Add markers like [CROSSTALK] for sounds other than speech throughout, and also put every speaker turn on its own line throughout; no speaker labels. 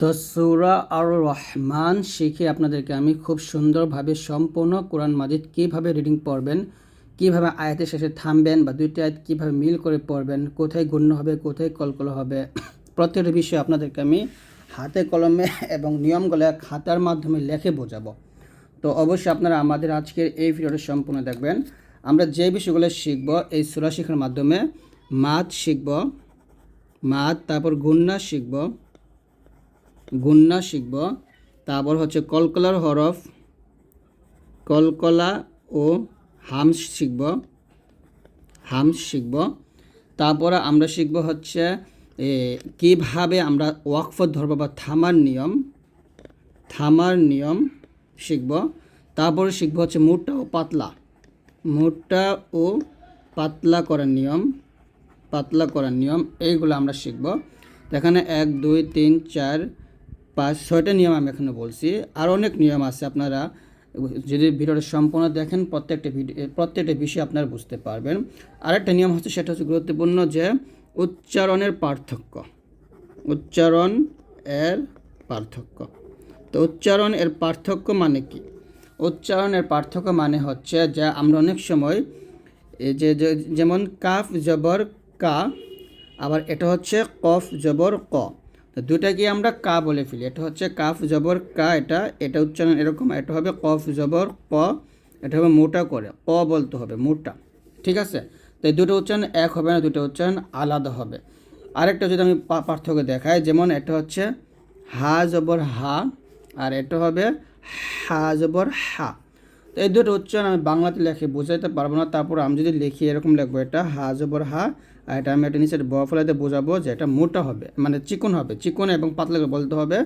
তো সূরা আর রহমান শিখে আপনাদেরকে আমি খুব সুন্দরভাবে সম্পূর্ণ কোরআন মাজিদ কীভাবে রিডিং পড়বেন, কীভাবে আয়াতের শেষে থামবেন বা দুইটি আয়াত কীভাবে মিল করে পড়বেন, কোথায় গণ্য হবে, কোথায় কলকল হবে, প্রত্যেকটা বিষয়ে আপনাদেরকে আমি হাতে কলমে [LAUGHS] এবং নিয়মগুলো খাতার মাধ্যমে লেখে বোঝাবো। তো অবশ্যই আপনারা আমাদের আজকের এই ভিডিওটা সম্পূর্ণ দেখবেন। আমরা যে বিষয়গুলো শিখব, এই সুরা শিখার মাধ্যমে মাত শিখব, মাত, তারপর গুন্না শিখব গুন্না শিখব। তারপর হচ্ছে কলকলার হরফ, কলকলা ও হামস শিখব হামস শিখব। তারপরে আমরা শিখব হচ্ছে কীভাবে আমরা ওয়াকফ ধরব বা থামার নিয়ম থামার নিয়ম শিখব। তারপরে শিখব হচ্ছে মোটা ও পাতলা, মোটা ও পাতলা করার নিয়ম, পাতলা করার নিয়ম, এইগুলো আমরা শিখব। এখানে এক, দুই, তিন, চার পাঁচ, ছয়টা নিয়ম আমি এখানে বলছি। আর অনেক নিয়ম আছে আপনারা, যদি ভিডিওটা সম্পূর্ণ দেখেন, প্রত্যেকটা ভিডিও প্রত্যেকটা বিষয় আপনারা বুঝতে পারবেন। আরেকটা নিয়ম হচ্ছে, সেটা হচ্ছে গুরুত্বপূর্ণ যে, উচ্চারণের পার্থক্য। উচ্চারণ এর পার্থক্য। তো উচ্চারণ এর পার্থক্য মানে কি? উচ্চারণের পার্থক্য মানে হচ্ছে যে, আমরা অনেক সময় এই যে, যে- যেমন কাফ জবর কা, আবার এটা হচ্ছে কফ জবর ক। তো দুটাকে আমরা কা বলে ফেলি। এটা হচ্ছে কাফ জবর কা, এটা এটা উচ্চারণ এরকম, এটা হবে কফ জবর ক, এটা হবে মোটা করে, ক বলতে হবে, মোটা, ঠিক আছে? তো এই দুটো উচ্চারণ এক হবে না, দুটো উচ্চারণ আলাদা হবে। আরেকটা যদি আমি পার্থক্য দেখাই, যেমন এটা হচ্ছে হা জবর হা, আর এটা হবে হা জবর হা। তো এই দুটো উচ্চারণ আমি বাংলাতে লেখে বোঝাইতে পারব না, তারপর আমি যদি লিখি এরকম লিখব, এটা হা জবর হা এটা আমি একটা নিচের বফলাতে বোঝাবো যে এটা মোটা হবে মানে চিকন হবে চিকন এবং পাতলা করে বলতে হবে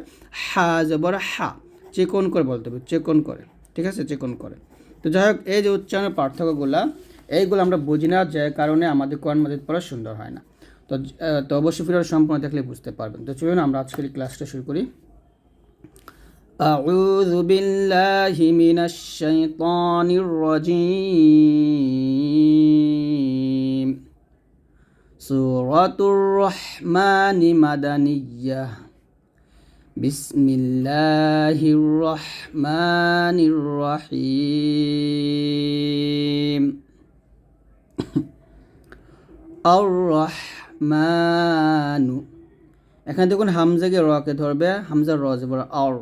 হা জবর হা চিকন করে বলতে হবে চিকন করে ঠিক আছে চিকন করে তো যাই হোক এই যে উচ্চারণের পার্থক্যগুলা এইগুলো আমরা বুঝি না যে কারণে আমাদের কোরআন মাজিদ পড়া সুন্দর হয় না তো আহ, তো অবশ্যই ফিরে সম্পূর্ণ দেখলে বুঝতে পারবেন তো চলুন আমরা আজকের ক্লাসটা শুরু করি أعوذ بالله من الشيطان الرجيم সুরতুর রহমানি মাদানিয়া। বিসমিল্লাহির রহমানির রহিম এখানে দেখুন হামজাকে রকে ধরবে, হামজা র যাবে আর।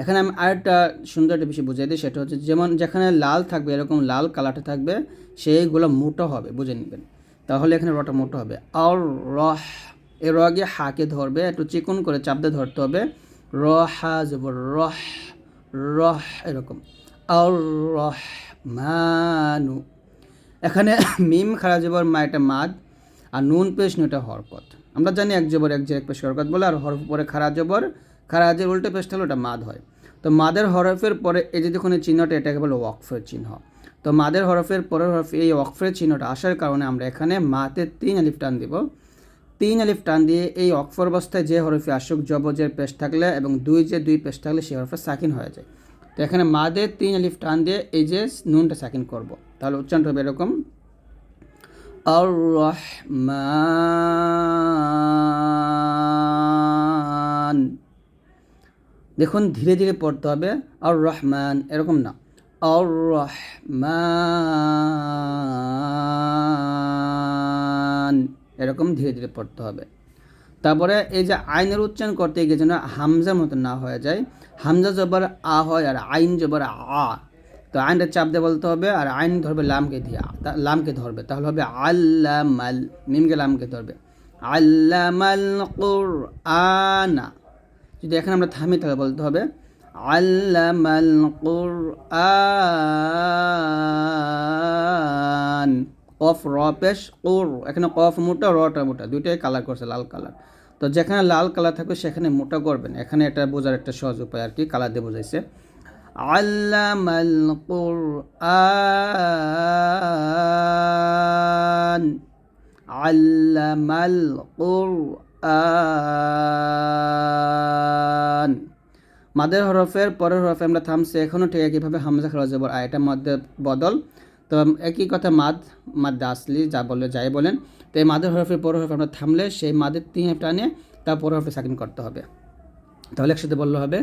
এখানে আমি আরেকটা সুন্দর একটা বিষয় বুঝাই দিই, সেটা হচ্ছে যেমন যেখানে লাল থাকবে, এরকম লাল কালারটা থাকবে, সেইগুলো মোটা হবে, বুঝে নেবেন। তাহলে এখানে রটা মোটা হবে। আর রহ, এ র গিয়ে হাকে ধরবে, একটু চিকন করে চাপতে ধরতে হবে। র হা জবর, রহ রহ, এরকম। আর রহ, মানু। এখানে [COUGHS] মিম খারা জবর, মা এটা মাদ, আর নুন পেশ এটা হরকত। আমরা জানি এক জবর এক এক পেশ হরকত বলে, আর হরফ পরে খারা জবর খারা জের উল্টো পেশটা হলো ওটা মাদ হয়। তো মাদের হরফের পরে এই যে দেখুন চিহ্নটা, এটাকে বলে ওয়াকফের চিহ্ন। তো মাদের হরফের পরের হরফ এই ওয়াকফের চিহ্নটা আসার কারণে আমরা এখানে মাতে তিন আলিফ টান দিব। তিন আলিফ টান দিয়ে এই অক্ষর অবস্থায় যে হরফে আসুক জবজের পেশ থাকলে এবং দুই যে দুই পেশ থাকলে সেই হরফে সাকিন হয়ে যায়। তো এখানে মাদে তিন আলিফ টান দিয়ে এই যে নুনটা সাকিন করব। তাহলে উচ্চারণটা হবে এরকম। আর দেখুন, ধীরে ধীরে পড়তে হবে। আর রহমান, এরকম না। রহমান এরকম ধীরে ধীরে পড়তে হবে। তারপরে এই যে আইনের উচ্চারণ করতে গিয়ে যেন হামজার মতো না হয়ে যায়, হামজা জবর আ হয় আর আইন জবর আ। তো আইনটা চাপ দিয়ে বলতে হবে আর আইন ধরবে লামকে দিয়ে লামকে ধরবে। তাহলে হবে আল্লামাল, মিমকে লামকে ধরবে। আল্লামাল কুরআনা। যদি এখানে আমরা থামি তাহলে বলতে হবে আল্লামাল কুরআন। কফ র, পেশ এখানে কফ মোটা রটা মোটা। দুইটাই কালার করছে, লাল কালার তো যেখানে লাল কালার থাকবে, সেখানে মোটা করবেন। এখানে এটা বোঝার একটা সহজ উপায় আর কি কালার দিয়ে বোঝাইছে। আল্লামাল কুরআন। মাদের হরফের পরের হরফে আমরা থামছি। এখনও ঠিক একইভাবে হামজা খাওয়া যাব আর এটা মধ্যে বদল। তো একই কথা মাদ মাদ আসলি, যা বলে, যাই বলেন। তো এই মাদের হরফের পরের হরফে আমরা থামলে সেই মাদের তিন টানে তার পরের হরফে সাকিন করতে হবে। তাহলে একসাথে বললে হবে,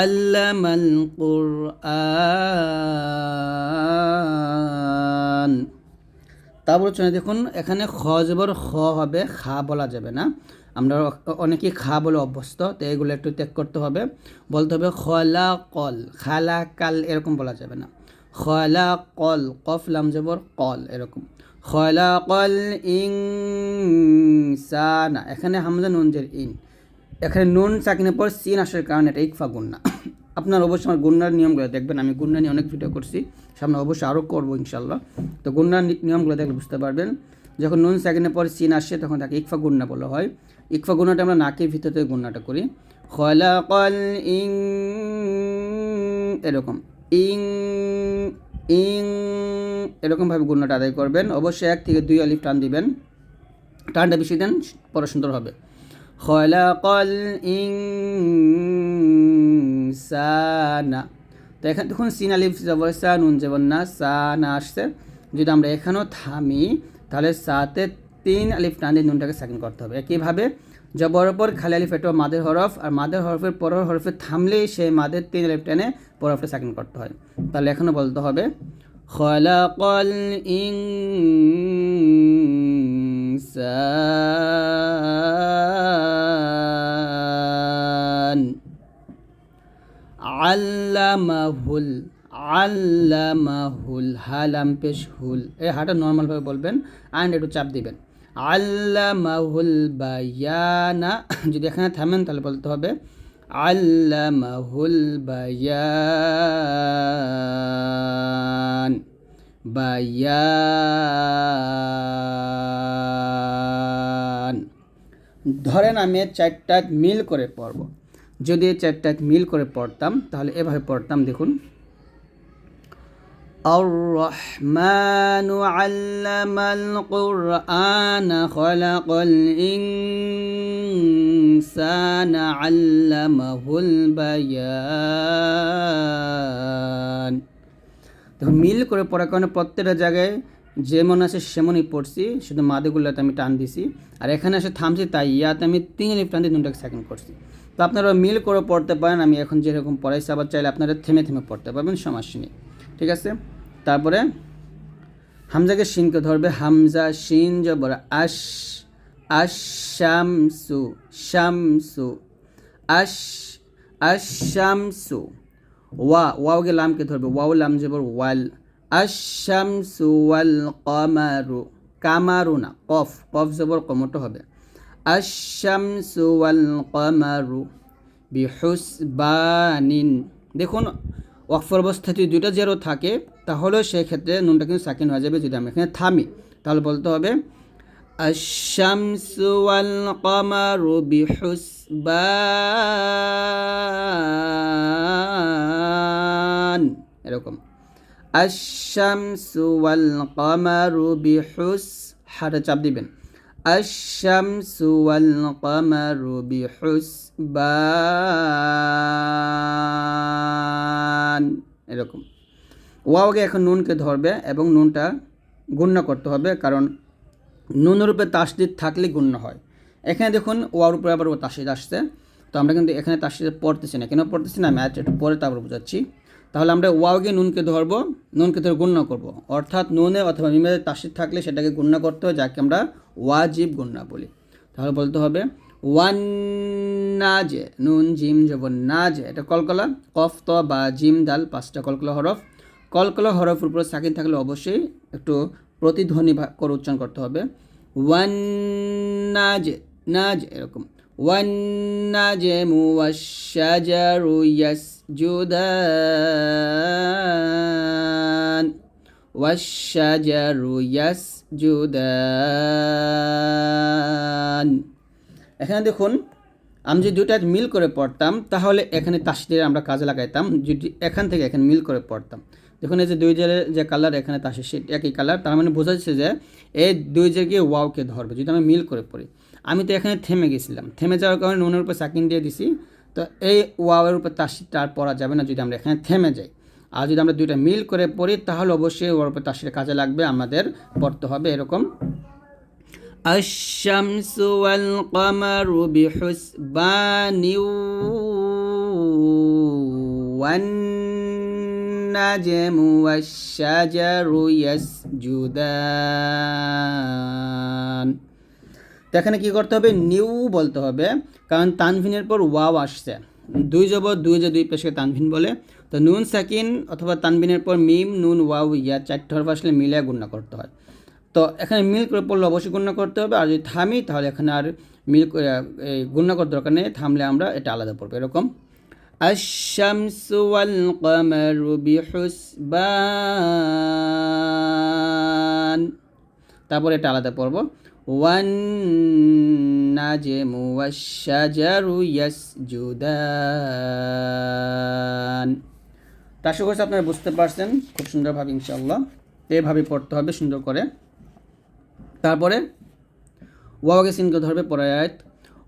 আল্লামাল কুরআন। তারপর দেখুন, এখানে খ জবর খ হবে, খা বলা যাবে না। আমরা অনেকেই খা বলে অভ্যস্ত, তো এগুলো একটু ত্যাগ করতে হবে। বলতে হবে খলা কল খালা কাল এরকম বলা যাবে না। খলা কল কফ, লাম জবর কল এরকম। খলা কল ইং না এখানে হামজা নুনজের ইন। এখানে নুন চাকিনের পর সিন আসার কারণে এটা ইকফা গুন্না। আপনার অবশ্যই আমার গুন্নার নিয়মগুলো দেখবেন, আমি গুন্না নিয়ে অনেক ভিডিও করছি। সামনে অবশ্যই আরও করব ইনশাল্লাহ তো গুন্নার নিয়মগুলো দেখলে বুঝতে পারবেন। যখন নুন সেকেন্ডের পর সিন আসে, তখন তাকে ইকফা গুন্না বলা হয়। ইকফা গুণাটা আমরা নাকের ভিতরে গুন্নাটা করি। খলাকল ইং, এরকম। ইং ইং, এরকমভাবে গুন্নাটা আদায় করবেন। অবশ্যই এক থেকে দুই আলিফ টান দিবেন। টানটা বেশি দেন, পরে সুন্দর হবে। খলাকল ইনসানা তো এখানে দেখুন, সিন আলিফ জবর সা, নুন যেমন না সা না আসছে। যদি আমরা এখানেও থামি, তাহলে সাতে তিন আলিফ টান দিয়ে নুনটাকে সেকেন্ড করতে হবে। একইভাবে জবর ওপর খালি আলিফ এটা মাদের হরফ, আর মাদের হরফের পরের হরফে থামলেই সেই মাদের তিন আলিফ টেনে পর হরফে সেকেন্ড করতে হয়। তাহলে এখনও বলতে হবে, খলাকল ইনসান আল্লামাহুল আল্লামাহুল হালাম পেশ হুল। এই হাটা নর্মালভাবে বলবেন অ্যান্ড একটু চাপ দিবেন। আল্লামাহুল বায়ানা। যদি এখানে থামেন তাহলে বলতে হবে, আল্লামাহুল বায়ান। বায়ান। ধরেন আমি চারটা মিল করে পড়ব। যদি চারটা মিল করে পড়তাম, তাহলে এভাবে পড়তাম, দেখুন। الرحمن علم القرآن خلق الإنسان علمه البيان দেখুন মিল করে পড়ার কারণে প্রত্যেকটা জায়গায় যেমন আছে সেমনই পড়ছি শুধু মাদেগুলোতে আমি টান দিছি আর এখানে এসে থামছি তাই ইয়াতে আমি তিন লিপ টান দিয়ে দুটাকে সেকেন্ড করছি তো আপনারা মিল করে পড়তে পারেন আমি এখন যেরকম পড়াইছি আবার চাইলে আপনারা থেমে থেমে পড়তে পারবেন সমস্যা নেই ঠিক আছে তারপরে হামজাকে শিনকে ধরবে হামজা শিন জবর, আশ আশ শামসু শামসু আশ আশ শামসু ওয়া, ওয়াওকে লামকে ধরবে, ওয়াও, লাম, জবর, ওয়াল আশামসু ওয়াল কমারু, কামারু না, কফ কফ, জবর কমটো হবে আশামসু ওয়াল কমারু, বিহুসবানিন, দেখুন, ওয়াকফর অবস্থা যদি দুইটা জেরো থাকে তাহলেও সেই ক্ষেত্রে নুনটা কিন্তু সাকিন হয়ে যাবে যদি আমি এখানে থামি তাহলে বলতে হবে الشمس والقمر بحسبان এরকম আশামসু ওয়াল কামারু বিহুস হাতে চাপ দিবেন আশামসু ওয়াল কামারু বিহুসবান এরকম ওয়াওকে এখন নুনকে ধরবে এবং নুনটা গুণ্য করতে হবে, কারণ নুনের উপরে তাসদিদ থাকলে গুণ্য হয়। এখানে দেখুন ওয়ার উপরে আবার ও তাসিদ আসছে। তো আমরা কিন্তু এখানে তাসদিদ পড়তেছি না। কেন পড়তেছি না? ম্যাচ একটু পরে তারপর বোঝাচ্ছি। তাহলে আমরা ওয়াওকে নুনকে ধরবো, নুনকে ধরে গুণ্য করব। অর্থাৎ নুনে অথবা মিমের তাসিদ থাকলে সেটাকে গুণ্য করতে হয়, যাকে আমরা ওয়াজিব গুণ্য বলি। তাহলে বলতে হবে, ওয়ান নাজে, নুন, জিম যাব নাজে, এটা কলকলা, কফ, ত, বা, জিম, দাল, পাঁচটা কলকলা হরফ। কলকলা হরফের উপর সাকিন থাকলে অবশ্যই একটু প্রতিধ্বনি করে উচ্চারণ করতে হবে। ওয়ান নাজে নাজ এরকম। নাজে মুওয়াশাজারু ইয়াসজুদান। ওয়াশাজারু ইয়াসজুদান। এখানে দেখুন, আমি যদি দুটা মিল করে পড়তাম, তাহলে এখানে তাসিদের আমরা কাজে লাগাইতাম। যদি এখান থেকে এখানে মিল করে পড়তাম। দেখুন এই যে দুই জেলের যে কালার এখানে তাসে সে একই কালার তার মানে বোঝা যাচ্ছে যে এই দুই জায়গায় ওয়াওকে ধরবে যদি আমি মিল করে পড়ি আমি তো এখানে থেমে গেছিলাম থেমে যাওয়ার কারণে নুনের উপর সাকিন দিয়ে দিছি তো এই ওয়াওয়ের উপর তাসিরটা আর পড়া যাবে না যদি আমরা এখানে থেমে যাই আর যদি আমরা দুইটা মিল করে পড়ি তাহলে অবশ্যই ওর উপর তাসির কাজে লাগবে আমাদের পড়তে হবে এরকম الشمس والقمر بحسبان والنجم والشجر يسجدان তো এখানে কী করতে হবে নিউ বলতে হবে কারণ তানভিনের পর ওয়াও আসছে দুই জবর দুই যে দুই পেশকে তানভিন বলে তো নুন সাকিন অথবা তানভিনের পর মিম নুন ওয়াও ইয়া চারটে হরফ আসলে মিলে গুণনা করতে হয় তো এখানে মিল করে পড়লে অবশ্যই গুণনা করতে হবে আর যদি থামি তাহলে এখানে আর মিল করে এই গুণনা করার দরকার নেই থামলে আমরা এটা আলাদা পড়বো এরকম الشمس والقمر بحسبان তারপর এটা আলাদা পড়বো ওয়ান নাজমু ওয়াশাজারু ইয়াসজুদান তো আশা করছি আপনারা বুঝতে পারছেন খুব সুন্দরভাবে ইনশাআল্লাহ এভাবে পড়তে হবে সুন্দর করে তারপরে ওয়াওয়াকে সিনকে ধরবে পরের আয়াত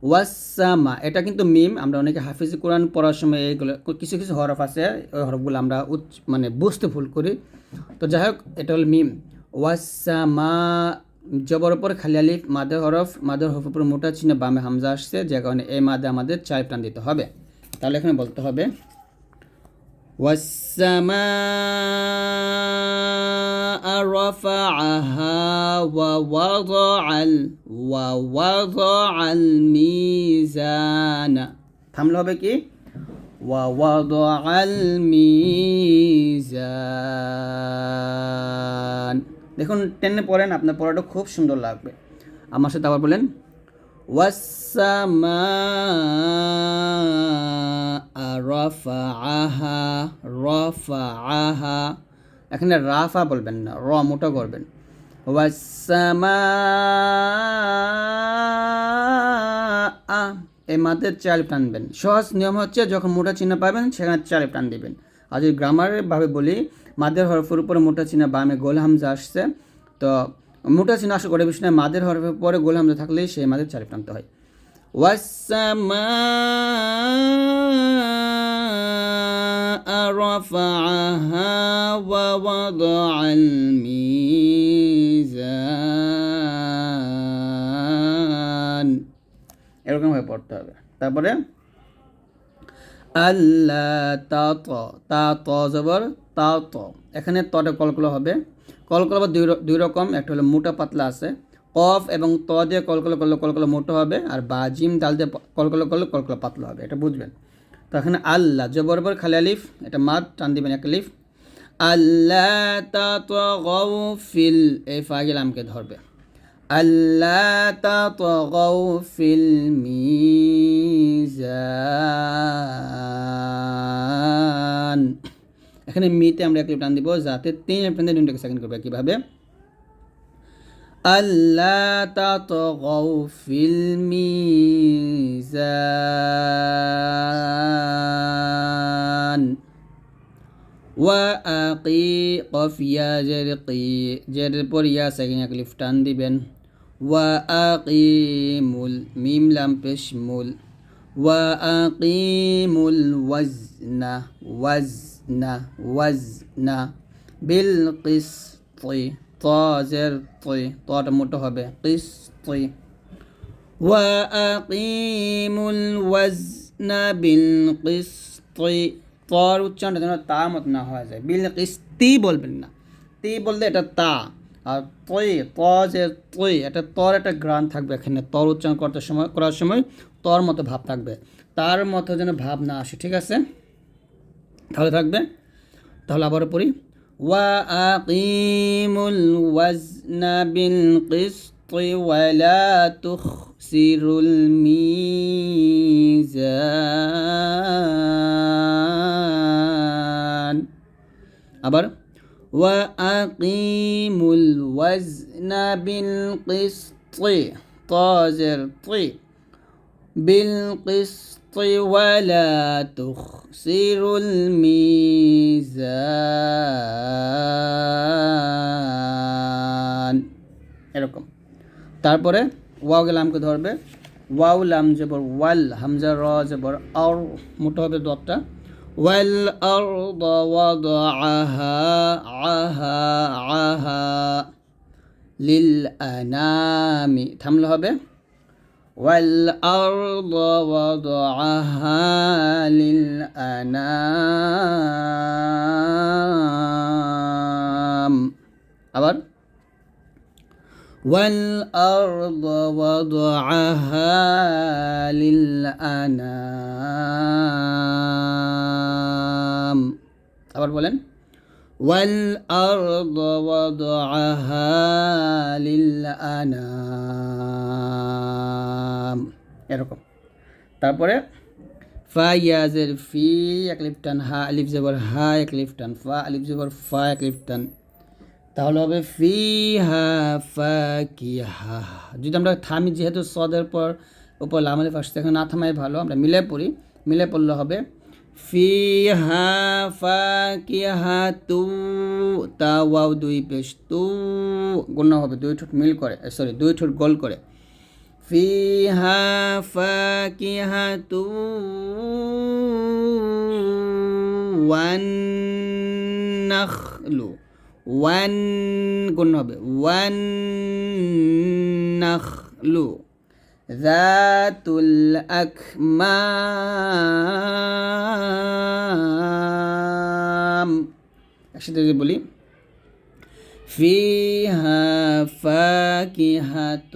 ওয়াসামা, এটা কিন্তু মিম, আমরা অনেকে হাফিজ কোরআন পড়ার সময় এইগুলো, কিছু কিছু হরফ আছে ওই হরফগুলো আমরা উচ্চ মানে বুঝতে ভুল করি। তো যাই হোক, এটা হল মিম। ওয়াসামা, জবর ওপর খালি আলিফ মাদের হরফ মাদের হরফ উপর মোটা চিহ্ন, বামে হামজা আসছে, যে কারণে এই মাদে আমাদের চার টান দিতে হবে। তাহলে এখানে বলতে হবে, ওয়াসামা رفعها ووضع ال ووضع الميزان থামলে হবে কি ووضع الميزان দেখুন টেনে পড়েন আপনার পড়াটা খুব সুন্দর লাগবে আমার সাথে আবার বলেন والسماء رفعها رفعها এখানে রাফা বলবেন না, র মোটা করবেন। ওয়াসামা এই মাদের চালিপ টানবেন। সহজ নিয়ম হচ্ছে যখন মোটা চিহ্ন পাবেন, সেখানে চাল টান দিবেন। আর যদি গ্রামারভাবে বলি, মাদের হরফের উপরে মোটা চিহ্ন বামে গোল হামজা আসছে, তো মোটা চিহ্ন আসা করে বিষয় মাদের হরফের পরে গোল হামজা থাকলেই সেই মাদের চাল টানতে হয়। ওয়াসামা رفعها ووضع الميزان এরকম ভাবে পড়তে হবে তারপরে আল্লাহ তা ত তা ত জবর তা ত এখানে তটা কলকলো হবে কলকলো আবার দুই র- দুই রকম একটা হলো মোটা পাতলা আছে কফ এবং ত দিয়ে কলকলো করলে কলকলো মোটা হবে আর বা জিম ডাল দিয়ে প- কলকলো করলে কলকলো পাতলা হবে এটা বুঝবেন তো এখানে আল্লাহ। জবর পর খালি আলিফ, এটা মাদ টান দিবেন এক আলিফ। আল্লাহ তা ত ফিল, এই ফাগিল আমকে ধরবে। আল্লাহ তা ত ফিল এখানে মিতে আমরা এক টান দিব, যাতে তিন লিপ টান দুটাকে সেকেন্ড করবে, কীভাবে? আল্লাহ তাতগাউ ফিল মিজান ওয়াকি কফিয়া জের কি জের পর ইয়া সেকেন্ড এক লিফ টান দিবেন ওয়াকিমুল মিম লাম পেশ মুল ওয়াকিমুল ওয়াজনা ওয়াজনা ওয়াজনা বিল কিসতি তাজের তই তটা মোটো হবে কিসতি وأقيموا الوزن بالقسط তর উচ্চারণটা যেন তা মত না হয়ে যায় বিল কিস্তি বলবেন না তি বললে এটা তা আর তৈ ত যে তৈ এটা তর একটা গ্রান থাকবে এখানে তর উচ্চারণ করতে সময় করার সময় তর মতো ভাব থাকবে তার মতো যেন ভাব না আসে ঠিক আছে তাহলে থাকবে তাহলে আবার পড়ি وأقيموا الوزن بالقسط ولا تخسروا الميزان আবার وأقيموا الوزن بالقسط طازر طي بالقسط ولا تخسروا الميزان তারপরে ওয়াও লামকে ধরবে ওয়াও লাম জবর ওয়াল হামজা র জবর আর মোটো হবে দপটা ওয়াল আর ওয়াদাআহা আহা আহা লিল আনামি থামলে হবে والأرض وضعها للأنام الأنام আবার والأرض وضعها للأنام আবার বলেন والأرض وضعها للأنام এরকম তারপরে ফা ইয়াজের ফি এক লিফ টান হা আলিফ জবর হা এক লিফ টান ফা আলিফ জবর ফা এক লিফ টান তাহলে হবে ফি হা ফা হা যদি আমরা থামি, যেহেতু সদের পর উপর লামালি ফার্স্ট এখন না থামাই ভালো, আমরা মিলে পড়ি। মিলে পড়লে হবে ফি হা ফা হা তু, তা ওয়াও দুই পেশ তু গণ্য হবে দুই ঠোঁট মিল করে সরি দুই ঠোঁট গোল করে। ফি হা ফা হা তু, ওয়ান وان قلنا به والنخل ذات الأكمام একসাথে যদি বলি فيها فاكهة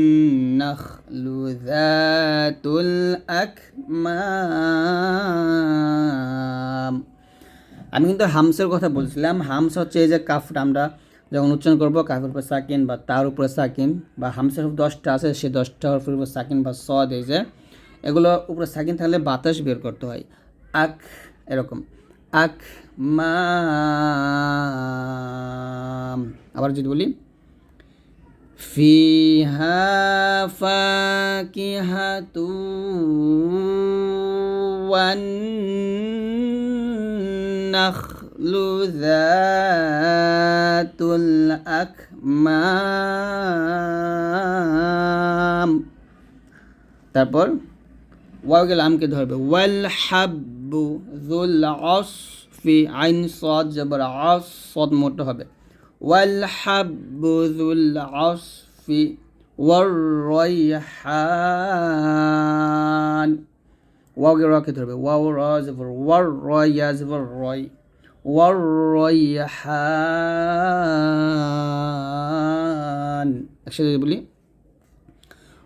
والنخل ذات আমি কিন্তু হামসের কথা বলছিলাম। হামস হচ্ছে এই যে কাফটা, আমরা যখন উচ্চারণ করব, কাফের উপরে সাকিন বা তার উপরে সাকিন বা হামসের দশটা আছে, সে দশটা হরফের উপরে সাকিন বা সদ এই যে, এগুলো উপরে সাকিন থাকলে বাতাস বের করতে হয়। আখ, এরকম। আখ মা আবার যদি বলি ফিহা ফাকিহাতু والنخل ذات الأكمام তারপর ওয়াও গেলে আমকে ধরবে ওয়াল হাব্বু যুল আসফি আইন সদ জবর আস সদ মোটো হবে ওয়াল হাব্বু যুল আসফি ওয়ার রয়হান ওয়াও গে রকে ধরবে ওয়াও র জবর ওয়ার রয়া জবর রয় ওয়ার রয়হান একসাথে যদি বলি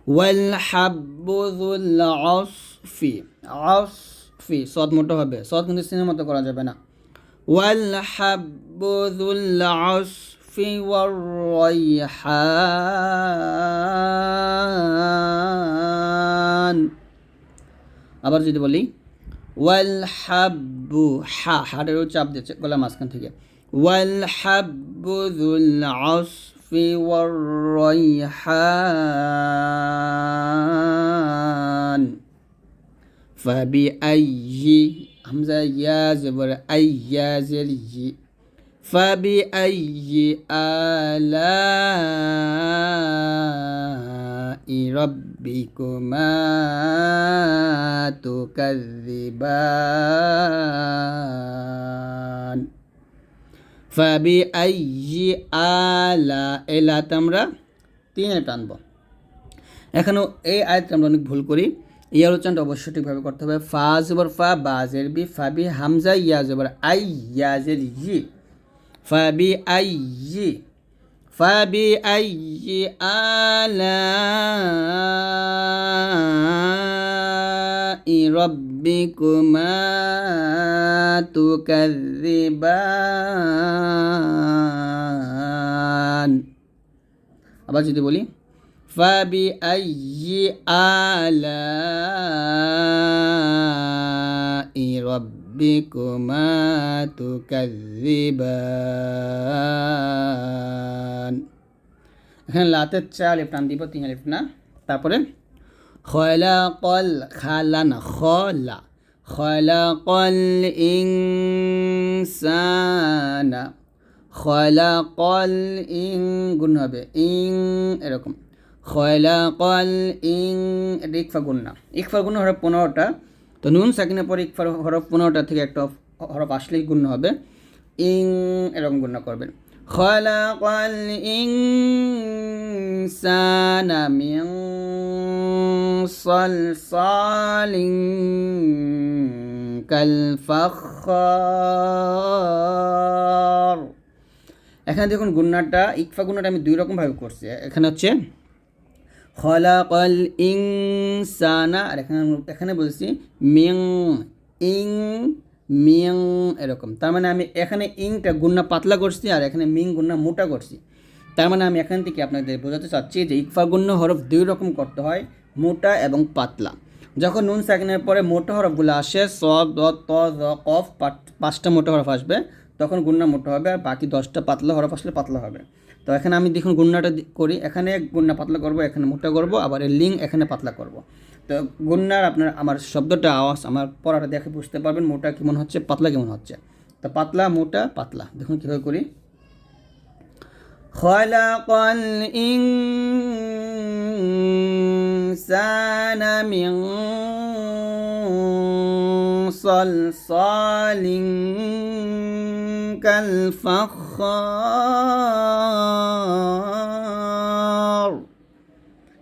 والحب ذو العصف عصف صاد মোটো হবে صاد কিন্তু সিনের মতো করা যাবে না والحب ذو العصف والريحان আবার যদি বলি ওয়াল হাব্বু হা হাটেরও চাপ দিচ্ছে গলা মাঝখান থেকে ওয়াল হাব্বু যুল আসফি ওয়ার রাইহান فبأي همزة يا زبر أي يا زر جي فبأي آلاء ربكما تكذبان فبأي آلاء এলাতে আমরা তিনে টানবো এখানেও এই আয়তে আমরা অনেক ভুল করি এই আলোচনাটা অবশ্যই ঠিকভাবে করতে হবে। ফা জবর ফা বাজের বি ফাবি হামজা, ইয়া জবর আই ইয়াজের ই। ফাবি আই, ই। ফাবি আই আলা রব্বিকুমা তুকাযিবান আবার যদি বলি فبأي آلاء ربكما تكذبان এখানে লাতের চা লিফ টান দিব তিন লিফ না তারপরে খয়লা কল খালা না খলা খয়লা কল ইনসানা খয়লা কল ইং গুণ হবে ইং এরকম খয়লাকল ইং ইকফা গুন্না ইকফা গুন্না হরফ পনেরোটা। তো নুন সাকিনের পর ইকফার হরফ পনেরোটা থেকে একটা হরফ আসলেই গুণ্য হবে। ইং এরকম গুণ্য করবেন। খলাকাল ইং মিন সালসালিন কাল ফাখার। এখানে দেখুন গুন্নাটা ইকফা গুন্নাটা আমি দুই রকমভাবে করছি। এখানে হচ্ছে খলাকল ইনসানা, আর এখানে এখানে বলছি মিং ইং মিং এরকম। তার মানে আমি এখানে ইংটা গুন্না পাতলা করছি আর এখানে মিং গুন্না মোটা করছি। তার মানে আমি এখান থেকে আপনাদের বোঝাতে চাচ্ছি যে ইকফা গুণ্য হরফ দুই রকম করতে হয়, মোটা এবং পাতলা। যখন নুন সেকেন্ডের পরে মোটা হরফগুলো আসে, স দ ত, জ কফ পাঁচটা মোটা হরফ আসবে, তখন গুন্না মোটা হবে আর বাকি দশটা পাতলা হরফ আসলে পাতলা হবে। তো এখানে আমি দেখুন গুন্নাটা দি- করি এখানে গুন্না পাতলা করব এখানে মোটা করব আবার এই লিঙ্ক এখানে পাতলা করব তো গুন্নার আপনার আমার শব্দটা আওয়াজ আমার পড়াটা দেখে বুঝতে পারবেন মোটা কেমন হচ্ছে পাতলা কেমন হচ্ছে তো পাতলা মোটা পাতলা দেখুন কীভাবে করি خلق الإنسان من صلصال كالفخار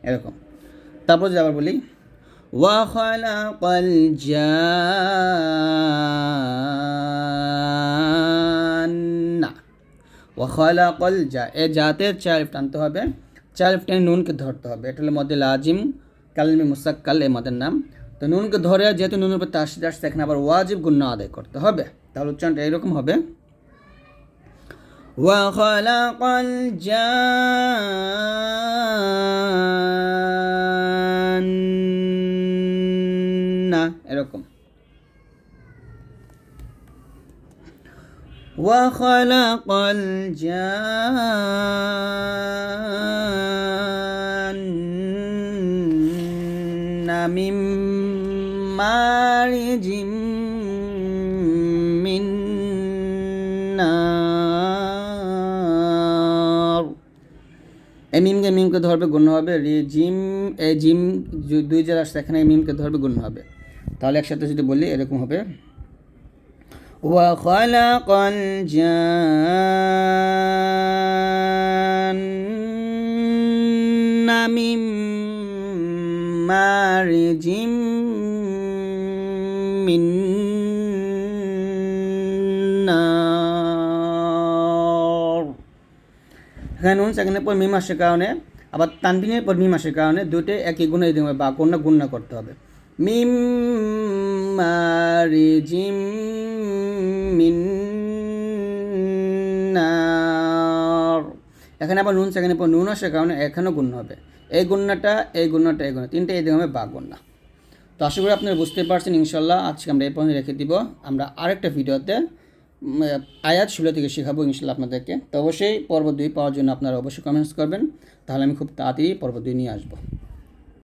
এরকম তারপর যদি আবার বলি وخلق الجان ওয়াখালাকল যা এ জাতের চার টানতে হবে চার টেনে নুনকে ধরতে হবে এটা হলো মধ্যে লাজিম কালমি মুসাক্কাল এ মদের নাম তো নুনকে ধরে যেহেতু নুনের প্রতি তাসিদ আসছে এখানে আবার ওয়াজিব গুণ আদায় করতে হবে, তাহলে উচ্চারণটা এরকম হবে। وخلق الجان এরকম। وخلق الجان من مارج من نار এই মিমকে মিমকে ধরবে গুণ হবে রি জিম এ জিম ju- দুই যারা আসছে এখানে এই মিমকে ধরবে গুণ হবে তাহলে একসাথে যদি বলি এরকম হবে وخلق الجان من مارج من نار এখানে নুন সেখানে পর মিম আসার কারণে আবার তানবিনের পর মিম আসার কারণে দুটোই একই গুণে দিতে হবে বা কোনটা গুণ না করতে হবে মিম মারিজিম মিন নার এখানে আবার নুন সেখানে পর নুন আসার কারণে এখানেও গুণ হবে এই গুণনাটা এই গুণনাটা, এই গুণনা, তিনটে এই দিকে বা গুণনা। তো আশা করি আপনারা বুঝতে পারছেন, ইনশাল্লাহ আজকে আমরা এই পর্যন্ত রেখে দিব। আমরা আরেকটা ভিডিওতে আয়াত ষোলো থেকে শেখাবো ইনশাল্লাহ আপনাদেরকে। তো অবশ্যই পর্ব দুই পাওয়ার জন্য আপনারা অবশ্যই কমেন্টস করবেন। তাহলে আমি খুব তাড়াতাড়ি পর্ব দুই নিয়ে আসব।